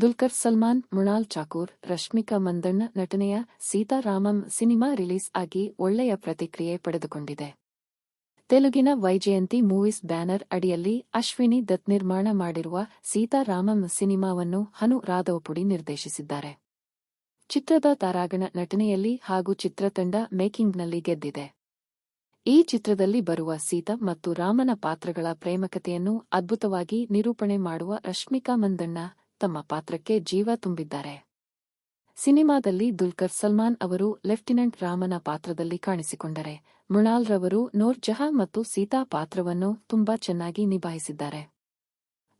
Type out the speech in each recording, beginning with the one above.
ದುಲ್ಕರ್ ಸಲ್ಮಾನ್, ಮೃಣಾಲ್ ಚಾಕೂರ್ ರಶ್ಮಿಕಾ ಮಂದಣ್ಣ ನಟನೆಯ ಸೀತಾರಾಮಂ cinema release ಆಗಿ ಒಳ್ಳೆಯ ಪ್ರತಿಕ್ರಿಯೆ ಪಡೆದುಕೊಂಡಿದೆ. ತೆಲುಗಿನ ವೈಜಯಂತಿ ಮೂವೀಸ್ ಬ್ಯಾನರ್ ಅಡಿಯಲ್ಲಿ ಅಶ್ವಿನಿ ದತ್ ನಿರ್ಮಾಣ ಮಾಡಿರುವ ಸೀತಾರಾಮಂ ಸಿನಿಮಾವನ್ನು ಹನು ರಾಧವಪುಡಿ ನಿರ್ದೇಶಿಸಿದ್ದಾರೆ. ಚಿತ್ರದ ತಾರಾಗಣ ನಟನೆಯಲ್ಲಿ ಹಾಗೂ ಚಿತ್ರತಂಡ ಮೇಕಿಂಗ್ನಲ್ಲಿ ಗೆದ್ದಿದೆ. ಈ ಚಿತ್ರದಲ್ಲಿ ಬರುವ ಸೀತಾ ಮತ್ತು ರಾಮನ ಪಾತ್ರಗಳ ಪ್ರೇಮಕತೆಯನ್ನು ಅದ್ಭುತವಾಗಿ ನಿರೂಪಣೆ ಮಾಡುವ ರಶ್ಮಿಕಾ ಮಂದಣ್ಣ ತಮ್ಮ ಪಾತ್ರಕ್ಕೆ ಜೀವ ತುಂಬಿದ್ದಾರೆ. ಸಿನಿಮಾದಲ್ಲಿ ದುಲ್ಕರ್ ಸಲ್ಮಾನ್ ಅವರು ಲೆಫ್ಟಿನೆಂಟ್ ರಾಮನ ಪಾತ್ರದಲ್ಲಿ ಕಾಣಿಸಿಕೊಂಡರೆ, ಮೃಣಾಲ್ ರವರು ನೂರ್ ಜಹಾ ಮತ್ತು ಸೀತಾ ಪಾತ್ರವನ್ನು ತುಂಬಾ ಚೆನ್ನಾಗಿ ನಿಭಾಯಿಸಿದ್ದಾರೆ.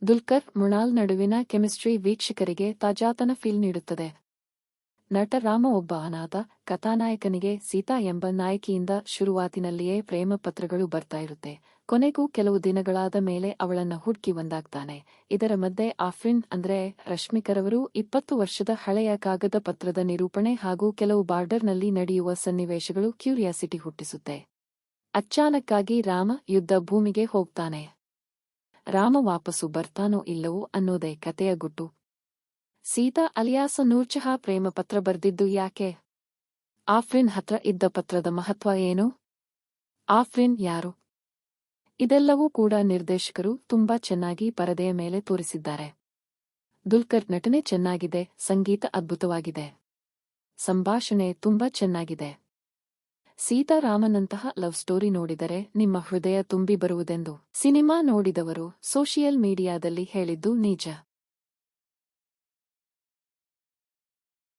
ದುಲ್ಕರ್, ಮೃಣಾಲ್ ನಡುವಿನ ಕೆಮಿಸ್ಟ್ರಿ ವೀಕ್ಷಕರಿಗೆ ತಾಜಾತನ ಫೀಲ್ ನೀಡುತ್ತದೆ. ನಟ ರಾಮ ಒಬ್ಬ ಅನಾಥ, ಕಥಾನಾಯಕನಿಗೆ ಸೀತಾ ಎಂಬ ನಾಯಕಿಯಿಂದ ಶುರುವಾತಿನಲ್ಲಿಯೇ ಪ್ರೇಮ ಪತ್ರಗಳು ಬರ್ತಾ ಇರುತ್ತೆ. ಕೊನೆಗೂ ಕೆಲವು ದಿನಗಳಾದ ಮೇಲೆ ಅವಳನ್ನ ಹುಡುಕಿ ಒಂದಾಗ್ತಾನೆ ಇದರ ಮಧ್ಯೆ ಆಫ್ರಿನ್ ಅಂದ್ರೆ ರಶ್ಮಿಕರವರು ಇಪ್ಪತ್ತು ವರ್ಷದ ಹಳೆಯ ಕಾಗದ ಪತ್ರದ ನಿರೂಪಣೆ ಹಾಗೂ ಕೆಲವು ಬಾರ್ಡರ್ನಲ್ಲಿ ನಡೆಯುವ ಸನ್ನಿವೇಶಗಳು ಕ್ಯೂರಿಯಾಸಿಟಿ ಹುಟ್ಟಿಸುತ್ತೆ. ಅಚಾನಕ್ಕಾಗಿ ರಾಮ ಯುದ್ಧ ಭೂಮಿಗೆ ಹೋಗ್ತಾನೆ. ರಾಮ ವಾಪಸ್ಸು ಬರ್ತಾನೋ ಇಲ್ಲವೋ ಅನ್ನೋದೇ ಕತೆಯ ಗುಟ್ಟು. ಸೀತಾ ಅಲಿಯಾಸ ನೂರ್ಜಹಾ ಪ್ರೇಮ ಪತ್ರ ಬರ್ದಿದ್ದು ಯಾಕೆ? ಆಫ್ರಿನ್ ಹತ್ರ ಇದ್ದ ಪತ್ರದ ಮಹತ್ವ ಏನು? ಆಫ್ರಿನ್ ಯಾರು? ಇದೆಲ್ಲವೂ ಕೂಡ ನಿರ್ದೇಶಕರು ತುಂಬಾ ಚೆನ್ನಾಗಿ ಪರದೆಯ ಮೇಲೆ ತೋರಿಸಿದ್ದಾರೆ. ದುಲ್ಕರ್ ನಟನೆ ಚೆನ್ನಾಗಿದೆ, ಸಂಗೀತ ಅದ್ಭುತವಾಗಿದೆ. ಸಂಭಾಷಣೆ ತುಂಬಾ ಚೆನ್ನಾಗಿದೆ. ಸೀತಾರಾಮನಂತಹ ಲವ್ ಸ್ಟೋರಿ ನೋಡಿದರೆ ನಿಮ್ಮ ಹೃದಯ ತುಂಬಿ ಬರುವುದೆಂದು ಸಿನಿಮಾ ನೋಡಿದವರು ಸೋಷಿಯಲ್ ಮೀಡಿಯಾದಲ್ಲಿ ಹೇಳಿದ್ದು ನಿಜ.